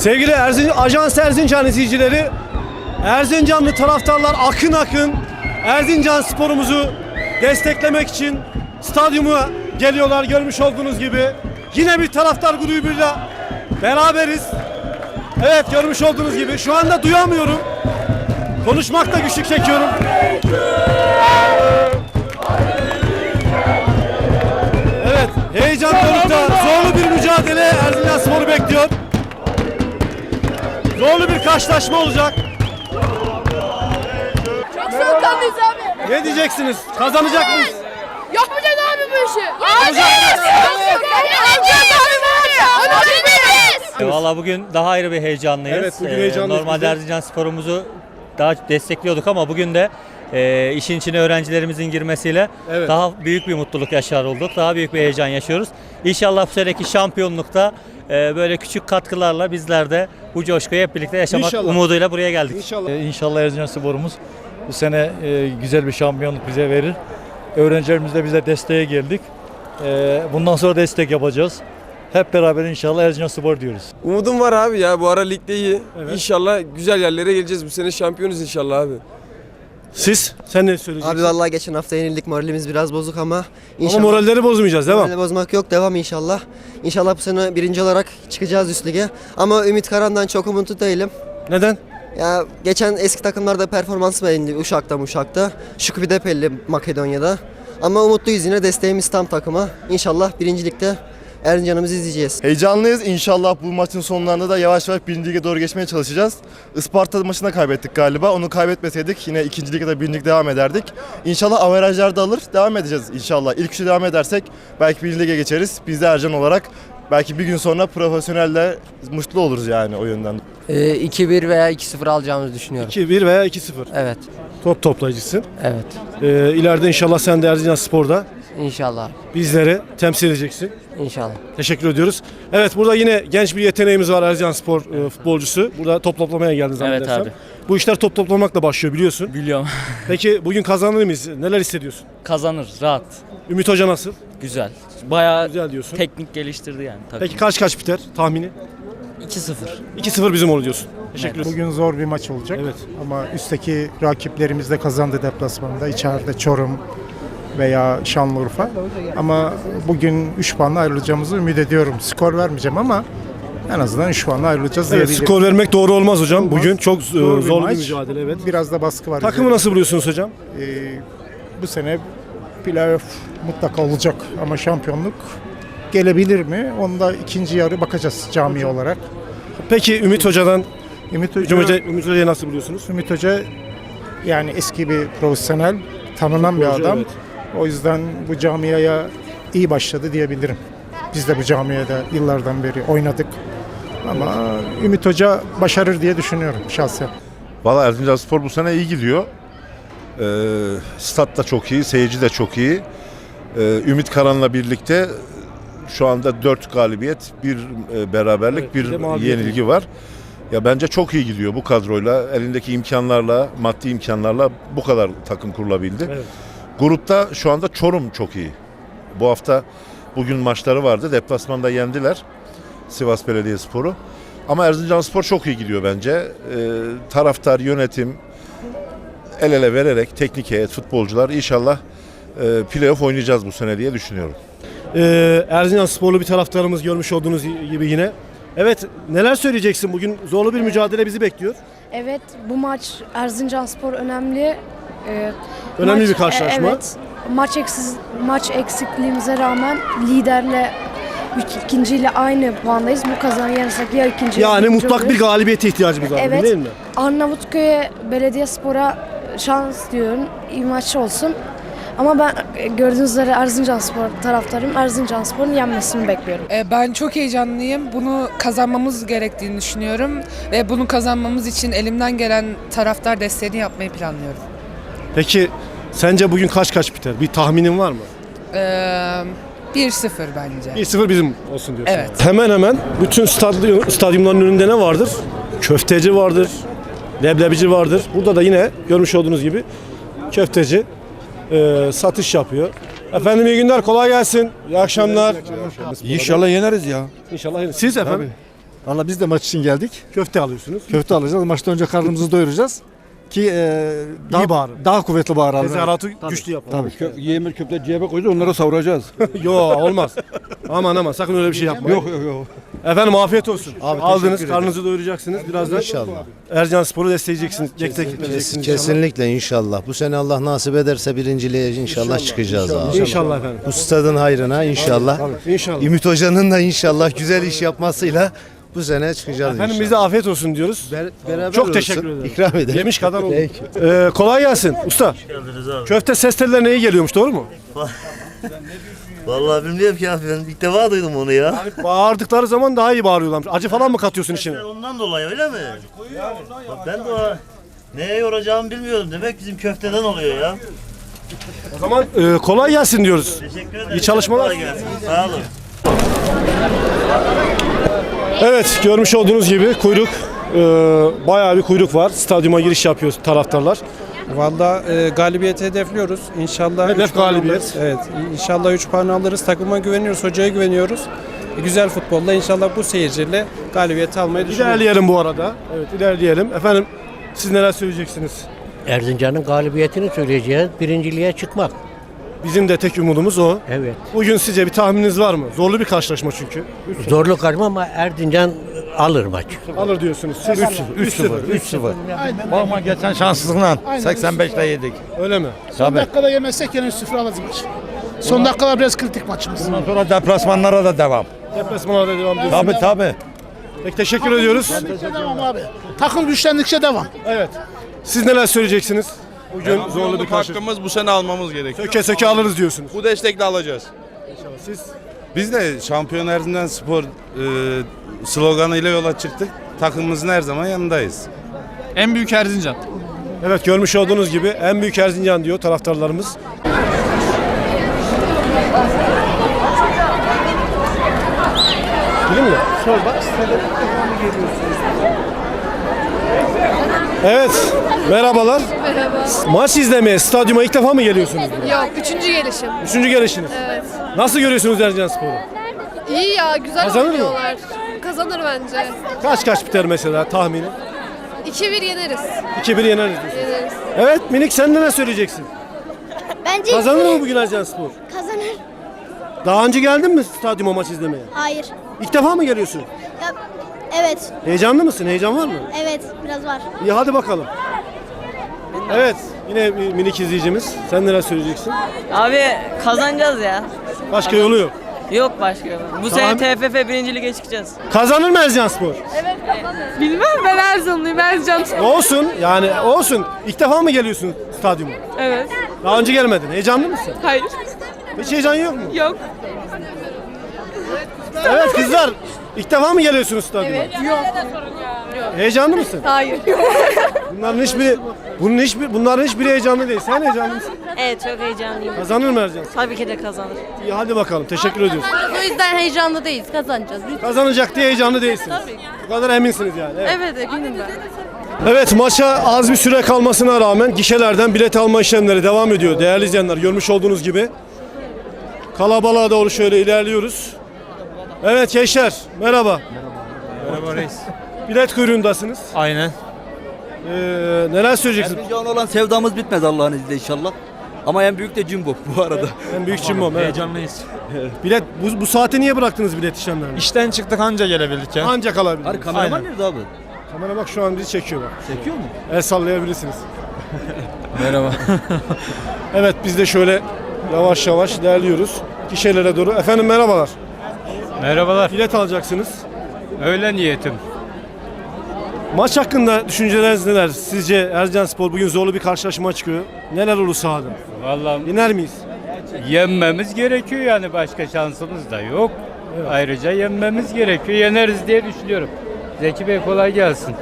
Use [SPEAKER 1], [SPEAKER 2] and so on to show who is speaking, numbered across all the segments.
[SPEAKER 1] Sevgili Erzin, Ajans Erzincan izleyicileri, Erzincanlı taraftarlar akın akın Erzincan sporumuzu desteklemek için stadyuma geliyorlar görmüş olduğunuz gibi. Yine bir taraftar grubuyla beraberiz. Evet görmüş olduğunuz gibi şu anda duyamıyorum. Konuşmakta güçlük çekiyorum. Evet heyecan zorlu bir mücadele Erzincan Spor'u bekliyor. Zorlu bir karşılaşma olacak.
[SPEAKER 2] Çok soğukkanlıyız abi.
[SPEAKER 1] Ne diyeceksiniz? Kazanacak mıyız?
[SPEAKER 2] Yapmayacağız abi bu işi. Abi.
[SPEAKER 3] Valla bugün daha ayrı bir heyecanlıyız.
[SPEAKER 1] Evet, bugün heyecanlıyız
[SPEAKER 3] Normalde
[SPEAKER 1] biz de.
[SPEAKER 3] Erzincan sporumuzu daha destekliyorduk ama bugün de e, işin içine öğrencilerimizin girmesiyle
[SPEAKER 1] Evet.
[SPEAKER 3] daha büyük bir mutluluk yaşar olduk. Daha büyük bir heyecan yaşıyoruz. İnşallah bu seneki şampiyonlukta böyle küçük katkılarla bizler de bu coşkuyu hep birlikte yaşamak
[SPEAKER 1] İnşallah.
[SPEAKER 3] umuduyla buraya geldik.
[SPEAKER 1] İnşallah.
[SPEAKER 4] Ee, İnşallah Erzincan Spor'umuz bu sene e, güzel bir şampiyonluk bize verir. Öğrencilerimiz de bize desteğe geldik. Ee, Bundan sonra destek yapacağız. Hep beraber inşallah Erzincan Spor diyoruz.
[SPEAKER 5] Umudum var abi ya bu ara ligde iyi.
[SPEAKER 1] Evet.
[SPEAKER 5] İnşallah güzel yerlere geleceğiz. Bu sene şampiyonuz inşallah abi.
[SPEAKER 1] Siz? Sen ne söyleyeceksin?
[SPEAKER 6] Abi vallahi geçen hafta yenildik moralimiz biraz bozuk ama
[SPEAKER 1] Ama
[SPEAKER 6] inşallah
[SPEAKER 1] moralleri bozmayacağız devam.
[SPEAKER 6] morali bozmak yok devam inşallah. İnşallah bu sene birinci olarak çıkacağız üst lige. Ama Ümit Karan'dan çok umutlu değilim.
[SPEAKER 1] Neden?
[SPEAKER 6] Ya geçen eski takımlarda performans beğendi Uşak'ta Uşak'ta. Şükrü Pelli Makedonya'da. Ama umutluyuz yine desteğimiz tam takıma. İnşallah birincilikte Erzincan'ımızı izleyeceğiz.
[SPEAKER 7] Heyecanlıyız. İnşallah bu maçın sonlarında da yavaş yavaş birinci lige doğru geçmeye çalışacağız. Isparta maçında kaybettik galiba. Onu kaybetmeseydik yine ikinci lige de birinci lig devam ederdik. İnşallah averajlar da alır. Devam edeceğiz inşallah. İlk üçe devam edersek belki birinci lige geçeriz. Biz de Ercan olarak belki bir gün sonra profesyonelle mutlu oluruz yani o yönden.
[SPEAKER 8] Ee, 2-1 veya 2-0 alacağımızı düşünüyorum.
[SPEAKER 1] 2-1 veya 2-0.
[SPEAKER 8] Evet,
[SPEAKER 1] Top toplayıcısın.
[SPEAKER 8] evet.
[SPEAKER 1] Ee, ileride inşallah sen de Erzincan Spor'da
[SPEAKER 8] İnşallah,
[SPEAKER 1] bizleri temsil edeceksin.
[SPEAKER 8] inşallah.
[SPEAKER 1] Teşekkür ediyoruz. Evet burada yine genç bir yeteneğimiz var Erzincan Spor e, futbolcusu. Burada top toplamaya geldin zannedersem.
[SPEAKER 9] abi.
[SPEAKER 1] Bu işler top toplamakla başlıyor biliyorsun.
[SPEAKER 9] Biliyorum.
[SPEAKER 1] Peki bugün kazanır mıyız? Neler hissediyorsun?
[SPEAKER 9] Kazanır rahat.
[SPEAKER 1] Ümit Hoca nasıl?
[SPEAKER 9] Güzel. Bayağı
[SPEAKER 1] Güzel diyorsun.
[SPEAKER 9] teknik geliştirdi yani. takım.
[SPEAKER 1] Peki kaç kaç biter tahmini?
[SPEAKER 9] 2-0.
[SPEAKER 1] 2-0 bizim olur diyorsun. Teşekkür ederiz.
[SPEAKER 10] Bugün zor bir maç olacak.
[SPEAKER 1] Evet.
[SPEAKER 10] Ama üstteki rakiplerimiz de kazandı deplasmanda. İçeride Çorum veya Şanlıurfa. Ama bugün 3 puanla ayrılacağımızı ümit ediyorum. Skor vermeyeceğim ama en azından 3 puanla ayrılacağız
[SPEAKER 1] Evet,
[SPEAKER 10] diyebilirim.
[SPEAKER 1] skor vermek doğru olmaz hocam.
[SPEAKER 10] Olmaz.
[SPEAKER 1] Bugün çok e,
[SPEAKER 10] Zor bir
[SPEAKER 1] bir mücadele evet.
[SPEAKER 10] Biraz da baskı var.
[SPEAKER 1] Takımı nasıl buluyorsunuz hocam?
[SPEAKER 10] Ee, bu sene playoff mutlaka olacak ama şampiyonluk gelebilir mi? Onda ikinci yarı bakacağız cami olarak.
[SPEAKER 1] Peki Ümit Hoca'dan
[SPEAKER 10] Ümit
[SPEAKER 1] Hocam
[SPEAKER 10] Hoca,
[SPEAKER 1] Hoca, Ümit Hoca'yı nasıl buluyorsunuz?
[SPEAKER 10] Ümit Hoca yani eski bir profesyonel, tanınan bir adam.
[SPEAKER 1] evet.
[SPEAKER 10] O yüzden bu camiaya iyi başladı diyebilirim. Biz de bu camiada yıllardan beri oynadık. Ama Ümit Hoca başarır diye düşünüyorum şahsen.
[SPEAKER 11] Valla Erzincan Spor bu sene iyi gidiyor. Ee, stat da çok iyi, seyirci de çok iyi. Ee, Ümit Karan'la birlikte şu anda 4 galibiyet, bir e, beraberlik,
[SPEAKER 1] Evet, bir de
[SPEAKER 11] bir
[SPEAKER 1] mağlubiyet
[SPEAKER 11] yenilgi var. Ya bence çok iyi gidiyor bu kadroyla, elindeki imkanlarla, maddi imkanlarla bu kadar takım kurulabildi.
[SPEAKER 1] Evet.
[SPEAKER 11] Grupta şu anda Çorum çok iyi. Bu hafta bugün maçları vardı. Deplasmanda yendiler Sivas Belediyespor'u. Ama Erzincan Spor çok iyi gidiyor bence. Ee, taraftar, yönetim el ele vererek teknik heyet, futbolcular inşallah e, playoff oynayacağız bu sene diye düşünüyorum.
[SPEAKER 1] Ee, Erzincan Sporlu bir taraftarımız görmüş olduğunuz gibi yine. Evet neler söyleyeceksin? Bugün zorlu bir mücadele bizi bekliyor.
[SPEAKER 2] Evet bu maç Erzincan Spor önemli. Ee,
[SPEAKER 1] Önemli
[SPEAKER 2] maç-
[SPEAKER 1] bir karşılaşma.
[SPEAKER 2] e, Evet. Maç eksiz maç eksikliğimize rağmen liderle ikinciyle aynı puandayız. Bu kazan yenersek ya ikinci ya
[SPEAKER 1] Yani mutlak bir
[SPEAKER 2] oluruz.
[SPEAKER 1] galibiyete ihtiyacımız var
[SPEAKER 2] Evet.
[SPEAKER 1] değil mi?
[SPEAKER 2] Arnavutköy'e Belediyespor'a şans diyorum. İyi maç olsun. Ama ben e, gördüğünüz üzere Erzincan Spor taraftarım. Erzincan Spor'un yenmesini bekliyorum.
[SPEAKER 12] E, Ben çok heyecanlıyım. Bunu kazanmamız gerektiğini düşünüyorum. Ve bunu kazanmamız için elimden gelen taraftar desteğini yapmayı planlıyorum.
[SPEAKER 1] Peki sence bugün kaç kaç biter? Bir tahminin var mı?
[SPEAKER 12] Ee, 1-0 bence.
[SPEAKER 1] 1-0 bizim olsun diyorsun.
[SPEAKER 12] Evet.
[SPEAKER 1] Hemen hemen bütün stadyum, stadyumların önünde ne vardır? Köfteci vardır, leblebici vardır. Burada da yine görmüş olduğunuz gibi köfteci e, satış yapıyor. Efendim iyi günler, kolay gelsin. İyi akşamlar.
[SPEAKER 4] İnşallah yeneriz ya.
[SPEAKER 1] İnşallah. Siz efendim?
[SPEAKER 13] Valla biz de maç için geldik.
[SPEAKER 1] Köfte alıyorsunuz.
[SPEAKER 13] Köfte alacağız. Maçtan önce karnımızı doyuracağız. Ki e, daha,
[SPEAKER 1] bağırın.
[SPEAKER 13] daha kuvvetli bağıralım.
[SPEAKER 1] Tezahüratı güçlü yapalım.
[SPEAKER 13] Tabii.
[SPEAKER 14] Yemir köfte cebe koyacağız onları savuracağız.
[SPEAKER 1] Yo olmaz. aman aman sakın öyle bir şey yapmayın.
[SPEAKER 14] yok yok.
[SPEAKER 1] Efendim afiyet olsun.
[SPEAKER 14] Abi,
[SPEAKER 1] Aldınız
[SPEAKER 14] teşekkür
[SPEAKER 1] karnınızı doyuracaksınız. Birazdan
[SPEAKER 14] İnşallah.
[SPEAKER 1] Ercan Spor'u destekleyeceksiniz. Destekleyeceksiniz inşallah.
[SPEAKER 14] Kesinlikle inşallah. Bu sene Allah nasip ederse birinciliğe inşallah, çıkacağız abi.
[SPEAKER 1] İnşallah efendim.
[SPEAKER 14] Bu stadın hayrına inşallah.
[SPEAKER 1] İnşallah.
[SPEAKER 14] Ümit Hoca'nın da inşallah güzel iş yapmasıyla bu sene çıkacağız
[SPEAKER 1] Efendim
[SPEAKER 14] inşallah.
[SPEAKER 1] bize afiyet olsun diyoruz.
[SPEAKER 14] Ber- beraber
[SPEAKER 1] Çok
[SPEAKER 14] olsun.
[SPEAKER 1] teşekkür ederim.
[SPEAKER 14] İkram edelim.
[SPEAKER 1] Yemiş kadar oldu.
[SPEAKER 14] Peki.
[SPEAKER 1] Ee, kolay gelsin usta.
[SPEAKER 6] Geldiniz abi.
[SPEAKER 1] Köfte ses tellerine iyi geliyormuş doğru mu?
[SPEAKER 6] Vallahi bilmiyorum ki abi ben ilk defa duydum onu ya.
[SPEAKER 1] Bağırdıkları zaman daha iyi bağırıyorlarmış. Acı falan mı katıyorsun içine?
[SPEAKER 6] Ondan dolayı öyle mi? Bak ben de o neye yoracağımı bilmiyordum. Demek bizim köfteden oluyor ya.
[SPEAKER 1] O zaman e, kolay gelsin diyoruz.
[SPEAKER 6] Teşekkür ederim.
[SPEAKER 1] İyi çalışmalar.
[SPEAKER 6] Kolay gelsin. Sağ olun.
[SPEAKER 1] Evet görmüş olduğunuz gibi kuyruk e, bayağı bir kuyruk var. Stadyuma giriş yapıyor taraftarlar.
[SPEAKER 13] Valla e, galibiyeti hedefliyoruz. İnşallah
[SPEAKER 1] Hedef
[SPEAKER 13] üç puan
[SPEAKER 1] galibiyet.
[SPEAKER 13] alırız. Evet. İnşallah 3 puan alırız. Takıma güveniyoruz. Hocaya güveniyoruz. E, güzel futbolla inşallah bu seyirciyle galibiyeti almayı düşünüyoruz.
[SPEAKER 1] İlerleyelim bu arada. Evet ilerleyelim. Efendim siz neler söyleyeceksiniz?
[SPEAKER 8] Erzincan'ın galibiyetini söyleyeceğiz. Birinciliğe çıkmak.
[SPEAKER 1] Bizim de tek umudumuz o.
[SPEAKER 8] Evet.
[SPEAKER 1] Bugün sizce bir tahmininiz var mı? Zorlu bir karşılaşma çünkü.
[SPEAKER 8] Zorlu karma ama Erzincan alır maç.
[SPEAKER 1] Alır diyorsunuz. Siz 3-0.
[SPEAKER 12] 3-0. Bakma geçen şanssızlığından 85'te yedik.
[SPEAKER 1] Öyle mi?
[SPEAKER 12] Tabii.
[SPEAKER 13] dakikada yemezsek yine 3-0 alırız maç. Son dakikalar biraz kritik maçımız.
[SPEAKER 12] Bundan sonra deplasmanlara da devam.
[SPEAKER 1] Deplasmana da devam ediyorsunuz.
[SPEAKER 12] Tabii tabii.
[SPEAKER 1] Peki teşekkür ediyoruz.
[SPEAKER 13] devam abi. Takım güçlendikçe devam.
[SPEAKER 1] Evet. Siz neler söyleyeceksiniz? Bugün zorlu bir karşı.
[SPEAKER 5] Hakkımız bu sene almamız gerekiyor.
[SPEAKER 1] Söke söke alırız diyorsunuz.
[SPEAKER 5] Bu destekle alacağız.
[SPEAKER 1] Siz
[SPEAKER 5] Biz de şampiyon Erzincan Spor e, sloganıyla yola çıktık. Takımımızın her zaman yanındayız.
[SPEAKER 13] En büyük Erzincan.
[SPEAKER 1] Evet görmüş olduğunuz gibi en büyük Erzincan diyor taraftarlarımız. Değil mi? Evet. Merhabalar.
[SPEAKER 15] Merhaba.
[SPEAKER 1] Maç izlemeye stadyuma ilk defa mı geliyorsunuz?
[SPEAKER 15] Yok, üçüncü gelişim.
[SPEAKER 1] Üçüncü gelişiniz.
[SPEAKER 15] Evet.
[SPEAKER 1] Nasıl görüyorsunuz Erzincan Spor'u?
[SPEAKER 15] İyi ya, güzel
[SPEAKER 1] Kazanır mı?
[SPEAKER 15] oynuyorlar. Kazanır bence.
[SPEAKER 1] Kaç kaç biter mesela tahmini?
[SPEAKER 15] 2-1 yeneriz.
[SPEAKER 1] 2-1 yeneriz diyorsun.
[SPEAKER 15] Yeneriz.
[SPEAKER 1] Evet Minik sen neler söyleyeceksin?
[SPEAKER 16] Bence
[SPEAKER 1] Kazanır mı bugün Erzincan Spor?
[SPEAKER 16] kazanır.
[SPEAKER 1] Daha önce geldin mi stadyuma maç izlemeye?
[SPEAKER 16] Hayır.
[SPEAKER 1] İlk defa mı geliyorsun?
[SPEAKER 16] Ya, evet,
[SPEAKER 1] Heyecanlı mısın? Heyecan var mı?
[SPEAKER 16] evet biraz var.
[SPEAKER 1] İyi hadi bakalım. Evet yine bir minik izleyicimiz. Sen neler söyleyeceksin?
[SPEAKER 17] Abi kazanacağız ya.
[SPEAKER 1] Başka yolu yok.
[SPEAKER 17] Yok başka. Bu
[SPEAKER 1] Tamam.
[SPEAKER 17] TFF birinci lige çıkacağız.
[SPEAKER 1] Kazanır mı Erzincan Spor?
[SPEAKER 15] Bilmem ben Erzurumluyum, Erzincan.
[SPEAKER 1] Olsun yani olsun. İlk defa mı geliyorsun stadyuma?
[SPEAKER 15] Evet.
[SPEAKER 1] Daha önce gelmedin. Heyecanlı mısın?
[SPEAKER 15] Hayır.
[SPEAKER 1] Hiç heyecan yok mu?
[SPEAKER 15] Yok.
[SPEAKER 1] Evet kızlar. İlk defa mı geliyorsunuz stadyuma?
[SPEAKER 15] Yok.
[SPEAKER 1] Heyecanlı mısın?
[SPEAKER 15] Hayır.
[SPEAKER 1] Bunların hiçbiri bunun hiçbir bunların hiçbiri heyecanlı değil. Sen heyecanlı mısın?
[SPEAKER 17] Evet çok heyecanlıyım.
[SPEAKER 1] Kazanır mı Ercan?
[SPEAKER 17] Tabii ki de kazanır.
[SPEAKER 1] İyi hadi bakalım. Teşekkür ediyoruz.
[SPEAKER 15] O yüzden heyecanlı değiliz, kazanacağız.
[SPEAKER 1] Kazanacak diye heyecanlı değilsiniz. Bu kadar eminsiniz yani. Evet.
[SPEAKER 15] Evet, eminim ben.
[SPEAKER 1] Evet maça az bir süre kalmasına rağmen gişelerden bilet alma işlemleri devam ediyor. Değerli izleyenler görmüş olduğunuz gibi. Kalabalığa doğru şöyle ilerliyoruz. Evet gençler merhaba.
[SPEAKER 12] Merhaba reis.
[SPEAKER 1] Bilet kuyruğundasınız.
[SPEAKER 12] Aynen.
[SPEAKER 1] Ee, neler söyleyeceksiniz?
[SPEAKER 6] Erzincan olan sevdamız bitmez Allah'ın izniyle inşallah. Ama en büyük de Jumbo bu arada.
[SPEAKER 1] En büyük cimbom. Evet.
[SPEAKER 12] Heyecanlıyız.
[SPEAKER 1] Bilet bu, bu saate niye bıraktınız bilet işlemlerini?
[SPEAKER 12] İşten çıktık anca gelebildik ya.
[SPEAKER 1] Ancak alabildiniz.
[SPEAKER 6] Hani kameraman
[SPEAKER 12] Aynen.
[SPEAKER 6] nerede abi?
[SPEAKER 1] Kamera bak şu an bizi çekiyor bak.
[SPEAKER 6] Çekiyor mu?
[SPEAKER 1] El sallayabilirsiniz.
[SPEAKER 12] Merhaba.
[SPEAKER 1] Evet biz de şöyle yavaş yavaş ilerliyoruz. Gişelere doğru. Efendim merhabalar.
[SPEAKER 12] Merhabalar.
[SPEAKER 1] Bilet alacaksınız.
[SPEAKER 12] Öyle niyetim.
[SPEAKER 1] Maç hakkında düşünceleriniz neler? Sizce Ercan Spor bugün zorlu bir karşılaşma çıkıyor. Neler olur sahada?
[SPEAKER 12] Vallahi
[SPEAKER 1] Yener miyiz?
[SPEAKER 12] yenmemiz gerekiyor yani başka şansımız da yok. Ayrıca yenmemiz gerekiyor. Yeneriz diye düşünüyorum. Zeki Bey kolay gelsin.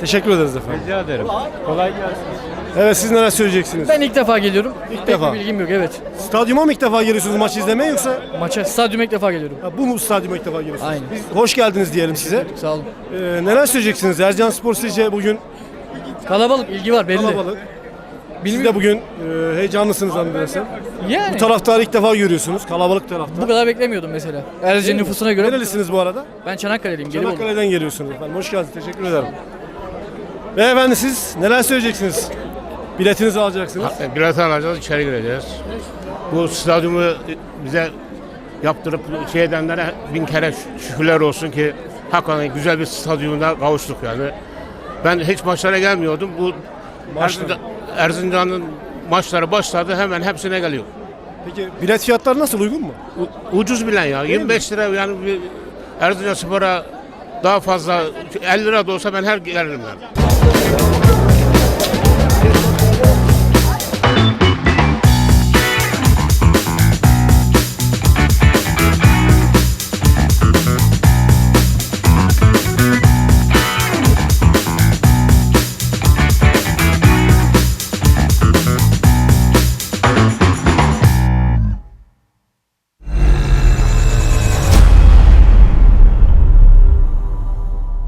[SPEAKER 1] Teşekkür ederiz efendim.
[SPEAKER 12] Rica ederim. Kolay gelsin.
[SPEAKER 1] Evet siz neler söyleyeceksiniz?
[SPEAKER 17] Ben ilk defa geliyorum.
[SPEAKER 1] ilk defa.
[SPEAKER 17] bilgim yok evet.
[SPEAKER 1] Stadyuma mı ilk defa geliyorsunuz maç izlemeye yoksa
[SPEAKER 17] Maça stadyuma ilk defa geliyorum.
[SPEAKER 1] ha, bu mu stadyuma ilk defa geliyorsunuz?
[SPEAKER 17] Aynen.
[SPEAKER 1] Biz hoş geldiniz diyelim size.
[SPEAKER 17] Sağ olun.
[SPEAKER 1] Ee, neler söyleyeceksiniz? Ercan Spor sizce bugün
[SPEAKER 17] Kalabalık ilgi var belli.
[SPEAKER 1] kalabalık. Siz de bugün e, heyecanlısınız zannedersem.
[SPEAKER 18] Yani
[SPEAKER 1] Bu taraftarı ilk defa görüyorsunuz. Kalabalık taraftar.
[SPEAKER 18] bu kadar beklemiyordum mesela. Erzincan nüfusuna göre.
[SPEAKER 1] Nerelisiniz bu arada?
[SPEAKER 18] Ben Çanakkale'liyim. Gelibolu.
[SPEAKER 1] Çanakkale'den geliyorsunuz efendim. Hoş geldiniz. Teşekkür ederim. Beyefendi siz neler söyleyeceksiniz? Biletinizi alacaksınız.
[SPEAKER 15] Bilet alacağız, içeri gireceğiz. Bu stadyumu bize yaptırıp şey edenlere bin kere şükürler olsun ki hakikaten güzel bir stadyumda kavuştuk yani. Ben hiç maçlara gelmiyordum. Bu Erzincan- Erzincan'ın maçları başladı hemen hepsine geliyor.
[SPEAKER 1] Peki bilet fiyatları nasıl uygun mu?
[SPEAKER 15] U- ucuz bilen ya. 25 lira yani bir Erzincan Spor'a daha fazla 50 lira da olsa ben her gelirim yani.